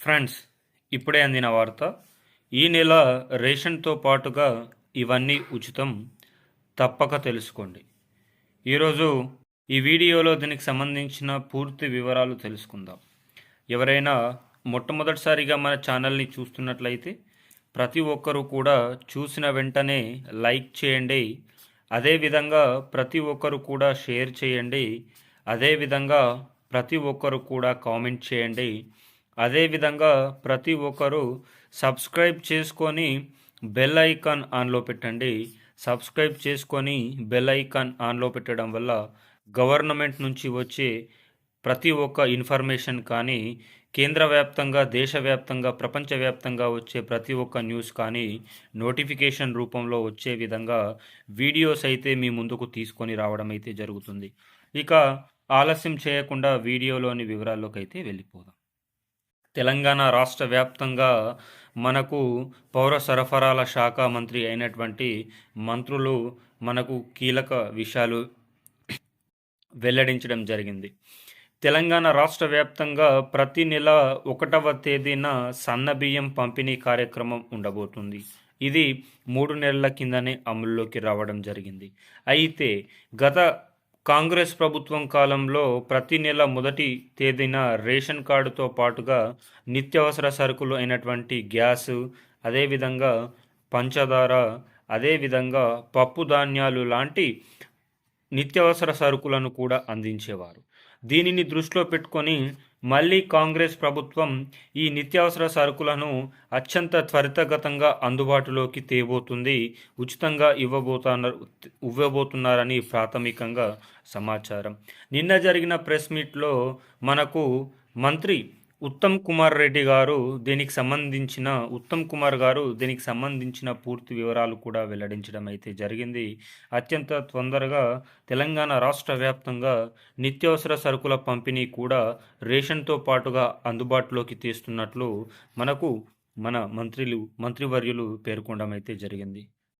Friends ఇప్పుడే అందిన వార్త ఈ నెల రేషన్తో పాటుగా ఇవన్నీ ఉచితం తప్పక తెలుసుకోండి. ఈరోజు ఈ వీడియోలో దీనికి సంబంధించిన పూర్తి వివరాలు తెలుసుకుందాం. ఎవరైనా మొట్టమొదటిసారిగా మన ఛానల్ని చూస్తున్నట్లయితే ప్రతి ఒక్కరూ కూడా చూసిన వెంటనే లైక్ చేయండి అదేవిధంగా ప్రతి ఒక్కరు కూడా షేర్ చేయండి అదేవిధంగా ప్రతి ఒక్కరు కూడా కామెంట్ చేయండి అదేవిధంగా ప్రతి ఒక్కరూ సబ్స్క్రైబ్ చేసుకొని బెల్ ఐకాన్ ఆన్లో పెట్టండి. సబ్స్క్రైబ్ చేసుకొని బెల్ ఐకాన్ ఆన్లో పెట్టడం వల్ల గవర్నమెంట్ నుంచి వచ్చే ప్రతి ఒక్క ఇన్ఫర్మేషన్ కానీ కేంద్ర వ్యాప్తంగా దేశవ్యాప్తంగా ప్రపంచవ్యాప్తంగా వచ్చే ప్రతి ఒక్క న్యూస్ కానీ నోటిఫికేషన్ రూపంలో వచ్చే విధంగా వీడియోస్ అయితే మీ ముందుకు తీసుకొని రావడం అయితే జరుగుతుంది. ఇక ఆలస్యం చేయకుండా వీడియోలోని వివరాల్లోకి అయితే వెళ్ళిపోదాం. తెలంగాణ రాష్ట్ర వ్యాప్తంగా మనకు పౌర సరఫరాల శాఖ మంత్రి అయినటువంటి మంత్రులు మనకు కీలక విషయాలు వెల్లడించడం జరిగింది. తెలంగాణ రాష్ట్ర వ్యాప్తంగా ప్రతి నెల ఒకటవ తేదీన సన్నబియ్యం పంపిణీ కార్యక్రమం ఉండబోతుంది. ఇది మూడు నెలల కిందనే అమల్లోకి రావడం జరిగింది. అయితే గత కాంగ్రెస్ ప్రభుత్వం కాలంలో ప్రతి నెల మొదటి తేదీన రేషన్ కార్డుతో పాటుగా నిత్యావసర సరుకులు అయినటువంటి గ్యాస్ అదేవిధంగా పంచదార అదేవిధంగా పప్పు ధాన్యాలు లాంటి నిత్యావసర సరుకులను కూడా అందించేవారు. దీనిని దృష్టిలో పెట్టుకొని మళ్ళీ కాంగ్రెస్ ప్రభుత్వం ఈ నిత్యావసర సరుకులను అత్యంత త్వరితగతంగా అందుబాటులోకి తేబోతుంది ఉచితంగా ఇవ్వబోతున్నారు ఇవ్వబోతున్నారని ప్రాథమికంగా సమాచారం. నిన్న జరిగిన ప్రెస్ మీట్లో మనకు మంత్రి ఉత్తమ్ కుమార్ రెడ్డి గారు దీనికి సంబంధించిన ఉత్తమ్ కుమార్ గారు దీనికి సంబంధించిన పూర్తి వివరాలు కూడా వెల్లడించడం అయితే జరిగింది. అత్యంత తొందరగా తెలంగాణ రాష్ట్ర వ్యాప్తంగా నిత్యావసర సరుకుల పంపిణీ కూడా రేషన్తో పాటుగా అందుబాటులోకి తీస్తున్నట్లు మనకు మన మంత్రులు మంత్రివర్యులు పేర్కొనడం అయితే జరిగింది.